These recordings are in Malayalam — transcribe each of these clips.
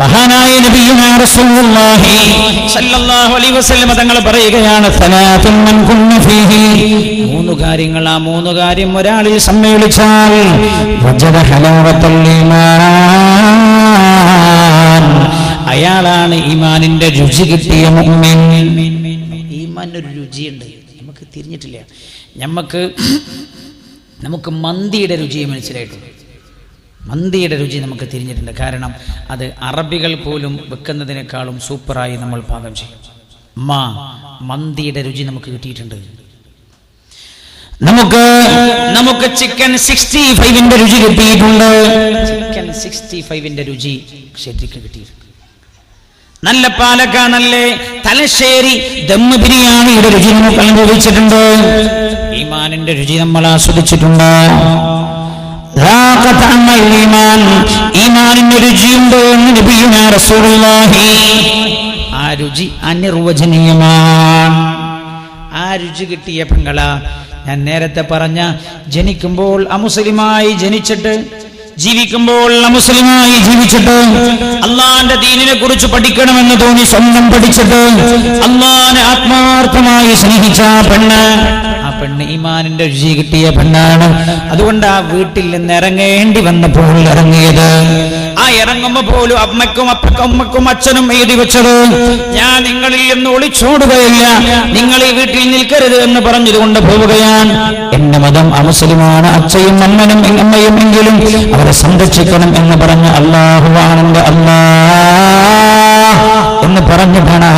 മഹാനായ തങ്ങൾ പറയുകയാണ് മൂന്ന് കാര്യങ്ങൾ ആ മൂന്ന് കാര്യം ഒരാളിൽ സമ്മേളിച്ചാൽ അയാളാണ് ഈമാനിന്റെ രുചി കിട്ടിയ ഈമാനൊരു രുചിയുണ്ട്. നമുക്ക് തിരിഞ്ഞിട്ടില്ല. നമുക്ക് നമുക്ക് മന്തിയുടെ രുചിയെ മനസ്സിലായിട്ടുണ്ട്. മന്തിയുടെ രുചി നമുക്ക് തിരിഞ്ഞിട്ടുണ്ട്. കാരണം അത് അറബികൾ പോലും വെക്കുന്നതിനേക്കാളും സൂപ്പറായി നമ്മൾ പാകം ചെയ്യും. മാ മന്തിയുടെ രുചി നമുക്ക് കിട്ടിയിട്ടുണ്ട്. നമുക്ക് നമുക്ക് ചിക്കൻ സിക്സ്റ്റി ഫൈവിന്റെ രുചി കിട്ടിയിട്ടുണ്ട്. ചിക്കൻ സിക്സ്റ്റി ഫൈവിന്റെ രുചി ശരിക്കും കിട്ടിയിട്ടുണ്ട്. നല്ല പാലക്കാണല്ലേ തലശ്ശേരി ദമ്മ് ബിരിയാണിയുടെ രുചി നമുക്ക് അനുഭവിച്ചിട്ടുണ്ട്. ഈമാനിന്റെ രുചി നമ്മൾ ആസ്വദിച്ചിട്ടുണ്ട്. ആ ആ കിട്ടിയ പെങ്കള ഞാൻ നേരത്തെ പറഞ്ഞ ജനിക്കുമ്പോൾ അമുസ്ലിമായി ജനിച്ചിട്ട് ജീവിക്കുമ്പോൾ അമുസ്ലിമായി ജീവിച്ചിട്ട് അള്ളാന്റെ ദീനിനെ കുറിച്ച് പഠിക്കണമെന്ന് തോന്നി സ്വന്തം പഠിച്ചിട്ട് അള്ളാനെ ആത്മാർത്ഥമായി സ്നേഹിച്ച പെണ്ണ് പെണ്ണ് ഈമാനിന്റെ രുചി കിട്ടിയ പെണ്ണാണ്. അതുകൊണ്ട് ആ വീട്ടിൽ നിന്ന് ഇറങ്ങേണ്ടി വന്നപ്പോൾ ഇറങ്ങിയത്. ആ ഇറങ്ങുമ്പോ പോലും അമ്മയ്ക്കും അപ്പക്കും അമ്മക്കും അച്ഛനും എഴുതി വെച്ചത് ഞാൻ നിങ്ങളിൽ നിന്ന് ഒളിച്ചോടുകയില്ല. നിങ്ങൾ ഈ വീട്ടിൽ നിൽക്കരുത് എന്ന് പറഞ്ഞതുകൊണ്ട് പോവുകയാണ്. എന്റെ മതം അമുസ്ലിമാണ്. അച്ഛയും അമ്മനും അമ്മയും എങ്കിലും അവരെ സംരക്ഷിക്കണം എന്ന് പറഞ്ഞ അള്ളാഹുവാണെന്റെ അല്ലാ എന്ന് പറഞ്ഞിട്ടാണ്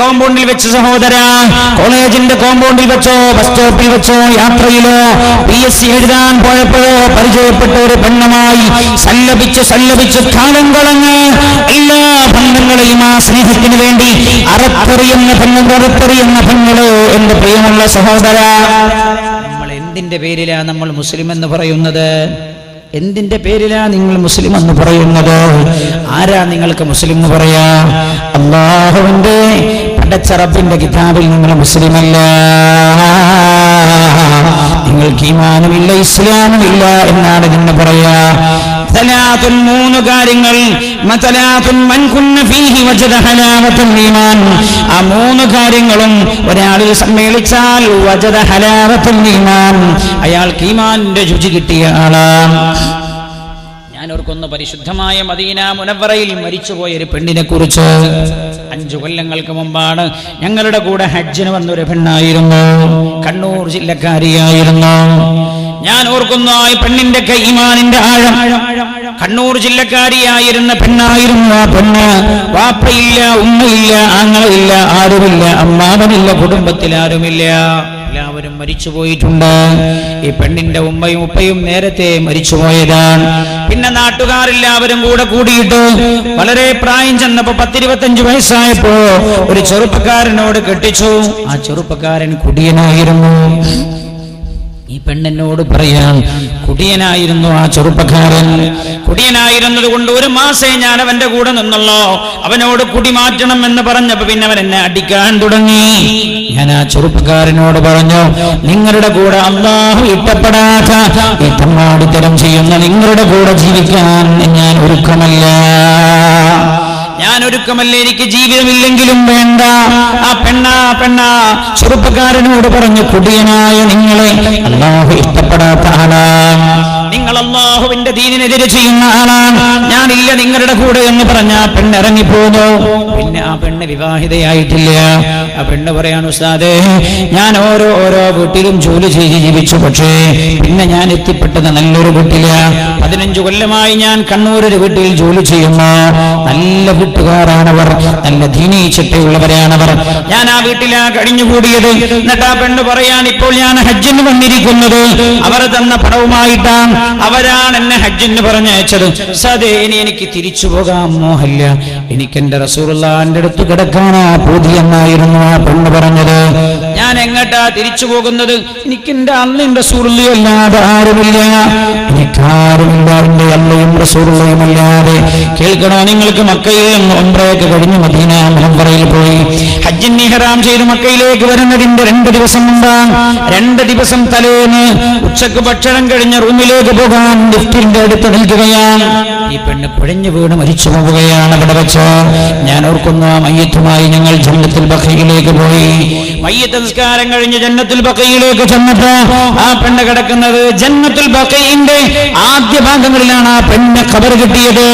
കോമ്പൗണ്ടിൽ വെച്ച് സഹോദര കോളേജിന്റെ കോമ്പൗണ്ടിൽ വെച്ചോ ബസ് സ്റ്റോപ്പിൽ വെച്ചോ യാത്രയിലോ പി എസ് സി എഴുതാൻ പോയപ്പോഴോ പരിചയപ്പെട്ട ഒരു പെണ്ണമായി സല്ലപിച്ച് സല്ലപിച്ച് കാലം കളഞ്ഞ് എല്ലാ ബന്ധങ്ങളെയും ആ സ്നേഹത്തിന് വേണ്ടി അറപ്പറിയുന്ന പെണ്ണുങ്ങൾ അറപ്പറിയുന്ന പെണ്ണുകളോ എന്റെ പ്രിയമുള്ള സഹോദര. നമ്മൾ എന്തിന്റെ പേരിലാ നമ്മൾ മുസ്ലിം എന്ന് പറയുന്നത്? എന്തിന്റെ പേരിലാ നിങ്ങൾ മുസ്ലിം എന്ന് പറയുന്നത്? ആരാ നിങ്ങൾക്ക് മുസ്ലിം എന്ന് പറയാ? അള്ളാഹുവിന്റെ പടച്ചറപ്പിന്റെ കിതാബിൽ നിങ്ങൾ മുസ്ലിമല്ല. നിങ്ങൾക്ക് ഈമാനുമില്ല ഇസ്ലാമില്ല എന്നാണ് നിങ്ങൾ പറയാ. മൂന്ന് കാര്യങ്ങൾ. ആ മൂന്ന് കാര്യങ്ങളും ഒരാളിൽ സമ്മേളിച്ചാൽ അയാൾ കീമാന്റെ രുചി കിട്ടിയ ആളാണ് ഞാൻ ഓർക്കുന്ന പരിശുദ്ധമായ മദീന മുനവറയിൽ മരിച്ചുപോയ ഒരു പെണ്ണിനെ കുറിച്ച് അഞ്ചു കൊല്ലങ്ങൾക്ക് മുമ്പാണ് ഞങ്ങളുടെ കൂടെ ഹജ്ജിന് വന്നൊരു പെണ്ണായിരുന്നു. കണ്ണൂർ ജില്ലക്കാരിയായിരുന്നു. ഞാൻ ഓർക്കുന്നു ആ പെണ്ണിന്റെ കൈമാനിന്റെ ആഴം. കണ്ണൂർ ജില്ലക്കാരിയായിരുന്ന പെണ്ണായിരുന്നു ആ പെണ്ണ്. വാപ്പയില്ല ഉമ്മയില്ല ആങ്ങളില്ല ആരുമില്ല അമ്മാവനില്ല കുടുംബത്തിൽ ആരുമില്ല എല്ലാവരും മരിച്ചുപോയിട്ടുണ്ട് ഈ പെണ്ണിന്റെ ഉമ്മയും ഉപ്പയും നേരത്തെ മരിച്ചുപോയതാണ് പിന്നെ നാട്ടുകാരെല്ലാവരും കൂടെ കൂടിയിട്ട് വളരെ പ്രായം ചെന്നപ്പോ പത്തിരുപത്തഞ്ച് വയസ്സായപ്പോ ഒരു ചെറുപ്പക്കാരനോട് കെട്ടിച്ചു. ആ ചെറുപ്പക്കാരൻ കുടിയനായിരുന്നു. ഈ പെണ്ണെന്നോട് പറയാൻ കുടിയനായിരുന്നു ആ ചെറുപ്പക്കാരൻ. കുടിയനായിരുന്നത് കൊണ്ട് ഒരു മാസേ ഞാൻ അവന്റെ കൂടെ നിന്നല്ലോ. അവനോട് കുടി മാറ്റണം എന്ന് പറഞ്ഞപ്പോ പിന്നെ അവൻ എന്നെ അടിക്കാൻ തുടങ്ങി. ഞാൻ ആ ചെറുപ്പക്കാരനോട് പറഞ്ഞു നിങ്ങളുടെ കൂടെ അള്ളാഹു ഇഷ്ടപ്പെടാത്ത ഈ ചെയ്യുന്ന നിങ്ങളുടെ കൂടെ ജീവിക്കാൻ ഞാൻ ഒരുക്കമല്ല. ഞാൻ ഒരുക്കമല്ല എനിക്ക് ജീവിതമില്ലെങ്കിലും വേണ്ട. ആ പെണ്ണാ പെണ്ണാ ചെറുപ്പക്കാരനോട് പറഞ്ഞു കുടിയനായ നിങ്ങളെ അള്ളാഹു ഇഷ്ടപ്പെടാത്ത ആളാണ് നിങ്ങൾ അള്ളാഹുവിന്റെ ദീനിനെതിരെ ചെയ്യുന്ന ആളാണ്. ഞാനില്ല നിങ്ങളുടെ കൂടെ എന്ന് പറഞ്ഞ ആ പെണ്ണ് ഇറങ്ങിപ്പോന്നു പിന്നെ. ആ പെണ്ണ് വിവാഹിതയായിട്ടില്ല. ആ പെണ്ണ് പറയാണ് ഉസ്താദേ ഞാൻ ഓരോ ഓരോ വീട്ടിലും ജോലി ചെയ്ത് ജീവിച്ചു. പക്ഷേ പിന്നെ ഞാൻ എത്തിപ്പെട്ടത് നല്ലൊരു വീട്ടില. പതിനഞ്ചു കൊല്ലമായി ഞാൻ കണ്ണൂരൊരു വീട്ടിൽ ജോലി ചെയ്യുന്നു. നല്ല വീട്ടുകാരാണവർ ദീനീ അവർ ഞാൻ ആ വീട്ടിലാ കഴിഞ്ഞുകൂടിയത്. എന്നിട്ട് ആ പെണ്ണ് പറയാൻ ഇപ്പോൾ ഞാൻ ഹജ്ജിന് വന്നിരിക്കുന്നത്. അവർ തന്ന പണവുമായിട്ടാണ് അവരാണ് എന്നെ ഹജ്ജിന് പറഞ്ഞയച്ചത്. സതേ ഇനി എനിക്ക് തിരിച്ചു പോകാൻ മോഹല്ല എനിക്ക് എന്റെ റസൂറുള്ളാന്റെ അടുത്ത് കിടക്കാനാ പൂതി എന്നായിരുന്നു ആ പെണ്ണ് പറഞ്ഞത്. ഞാൻ എങ്ങട്ടാ തിരിച്ചു പോകുന്നത്? എനിക്ക് എന്റെ അന്നും റസൂറുള്ളയും അല്ലാതെ ആരുമില്ല. എനിക്കാരുമില്ല എന്റെ അല്ലയും റസൂറുള്ളയും അല്ലാതെ. കേൾക്കണോ? നിങ്ങൾക്ക് മക്കയിൽ ഒമ്പ്രയൊക്കെ കഴിഞ്ഞ് മദീന മുഹംബറയിൽ പോയി. ഹജ്ജിൻ നിഹറാം ചെയ്ത് മക്കയിലേക്ക് വരുന്നതിന്റെ രണ്ട് ദിവസം മുമ്പാണ് രണ്ട് ദിവസം തലേന്ന് ഉച്ചയ്ക്ക് ഭക്ഷണം കഴിഞ്ഞ റൂമിലേക്ക് പോകാൻ ലിഫ്റ്റിന്റെ അടുത്ത് നിൽക്കുകയാണ് ഈ പെണ്ണ് പിഴഞ്ഞു വീണ് മരിച്ചു പോവുകയാണ് അവിടെ വെച്ച്. ഞാൻ ഓർക്കുന്ന മയ്യത്തുമായി ഞങ്ങൾ ജന്നത്തുൽ ബക്കയിലേക്ക് പോയി. മയ്യത്ത് സംസ്കാരം കഴിഞ്ഞ് ജന്നത്തുൽ ബക്കയിലേക്ക് ചെന്നപ്പോ ആ പെണ്ണ് കിടക്കുന്നത് ജന്നത്തുൽ ബക്കയിന്റെ ആദ്യ ഭാഗങ്ങളിലാണ് ആ പെണ്ണ് ഖബർ കിട്ടിയത്.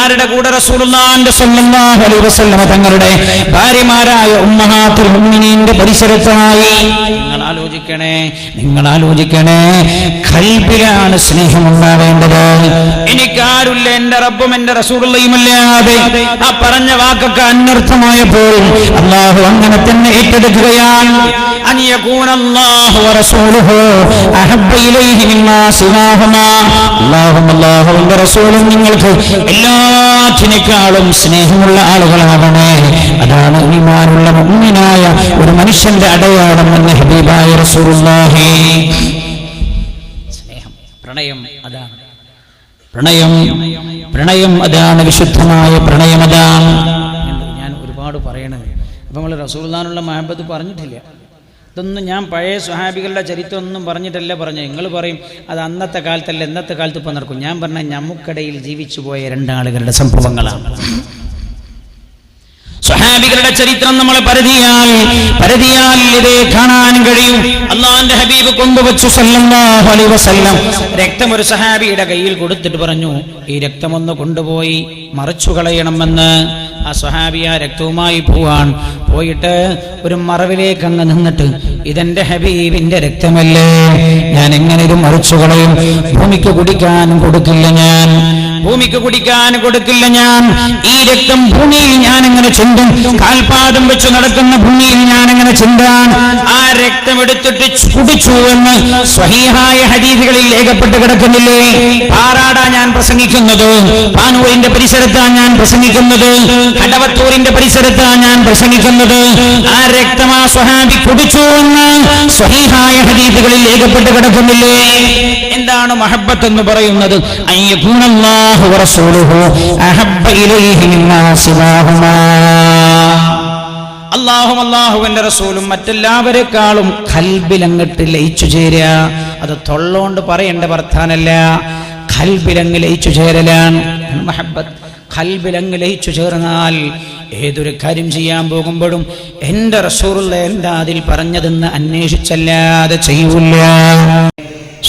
ആരുടെ കൂടെ റസൂലുള്ളാഹിന്റെ സ്വല്ലല്ലാഹു അലൈഹി തങ്ങളുടെ ഭാര്യമാരായ ഉമ്മഹാത്തുൽ മുഅ്മിനീന്റെ പരിസരത്തായി. നിങ്ങൾ ആലോചിക്കണേ നിങ്ങൾ ആലോചിക്കണേ കൽബിലാണ് സ്നേഹം ഉണ്ടാവേണ്ടത് എനിക്കാരുമില്ല എന്റെ റബ്ബും എന്റെ റസൂലുള്ളയുമല്ലാതെ. ആ പറഞ്ഞ വാക്കൊക്കെ അന്വർത്ഥമായപ്പോൾ അള്ളാഹു അങ്ങനെ തന്നെ ഏറ്റെടുക്കുകയാണ്. നിങ്ങൾക്ക് എല്ലാറ്റിനേക്കാളും സ്നേഹമുള്ള ആളുകളാകണേ. അതാണ് ഈമാനുള്ള മനുഷ്യന്റെ അടയാളം ഹബീബായ റസൂലുള്ളാഹി. പ്രണയം അതാണ്. പ്രണയം പ്രണയം അതാണ് വിശുദ്ധമായ പ്രണയം അതാണ് ഞാൻ ഒരുപാട് പറയണത്. അപ്പൊ നമ്മൾ റസൂൽദാനുള്ള മഹബത്ത് പറഞ്ഞിട്ടില്ല. ഇതൊന്നും ഞാൻ പഴയ സ്വഹാബികളുടെ ചരിത്രം ഒന്നും പറഞ്ഞിട്ടല്ല പറഞ്ഞു നിങ്ങൾ പറയും അത് അന്നത്തെ കാലത്തല്ല ഇന്നത്തെ കാലത്ത് ഇപ്പം നടക്കും. ഞാൻ പറഞ്ഞ നമുക്കിടയിൽ ജീവിച്ചു പോയ രണ്ടാളുകളുടെ സംഭവങ്ങളാണ്. സ്വഹാബികളുടെ ചരിത്രം നമ്മൾ പരതിയാൽ പരതിയാൽ ഇതേ കാണാൻ കഴിയും. അള്ളാന്റെ ഹബീബ് കൊണ്ടുവച്ചു വസല്ലം. രക്തം ഒരു സഹാബിയുടെ കയ്യിൽ കൊടുത്തിട്ട് പറഞ്ഞു ഈ രക്തം ഒന്ന് കൊണ്ടുപോയി മറച്ചു കളയണമെന്ന് ആ സ്വഹാബി ആ രക്തവുമായി പോവാൻ പോയിട്ട് ഒരു മറവിലേക്ക് അങ്ങ് നിന്നിട്ട് ഇതെന്റെ ഹബീബിന്റെ രക്തമല്ലേ? ഞാൻ എങ്ങനെ ഇത് മറിച്ചു കളയും ഭൂമിക്ക് കുടിക്കാൻ കൊടുക്കില്ല ഞാൻ. ഭൂമിക്ക് കുടിക്കാൻ കൊടുക്കില്ല ഞാൻ. ഈ രക്തം ഭൂമിയിൽ ഞാൻ എങ്ങനെ ചിന്തും. കാൽപാദം വെച്ച് നടക്കുന്ന ഭൂമിയിൽ ഞാൻ എങ്ങനെ ചിന്താൻ. ആ രക്തം എടുത്തിട്ട് കുടിച്ചു എന്ന് സ്വഹീഹായ ഹരീതികളിൽ രേഖപ്പെട്ട് കിടക്കുന്നില്ലേ? പാറാടാ ഞാൻ പ്രസംഗിക്കുന്നത്. പാനൂരിന്റെ പരിസരത്താ ഞാൻ പ്രസംഗിക്കുന്നത്. കടവത്തൂരിന്റെ പരിസരത്താ ഞാൻ പ്രസംഗിക്കുന്നത്. ആ രക്തം ആ സ്വഹാബി കുടിച്ചു എന്ന് സ്വഹീഹായ ഹരീതികളിൽ രേഖപ്പെട്ട് കിടക്കുന്നില്ലേ? എന്താണ് മഹബത്ത് എന്ന് പറയുന്നത് അള്ളാഹു അള്ളാഹുവിന്റെ റസൂലും മറ്റെല്ലാവരെക്കാളും കൽബിലങ്ങട്ട് ലയിച്ചു ചേരുക. അത് തൊള്ളോണ്ട് പറയേണ്ട വർത്താനല്ല. കൽബിലങ്ങ് ലയിച്ചു ചേരലാണ്. ഖൽബിലങ്ങ് ലയിച്ചു ചേർന്നാൽ ഏതൊരു കാര്യം ചെയ്യാൻ പോകുമ്പോഴും എന്റെ റസൂറുള്ള എന്താ അതിൽ പറഞ്ഞതെന്ന് അന്വേഷിച്ചല്ലാതെ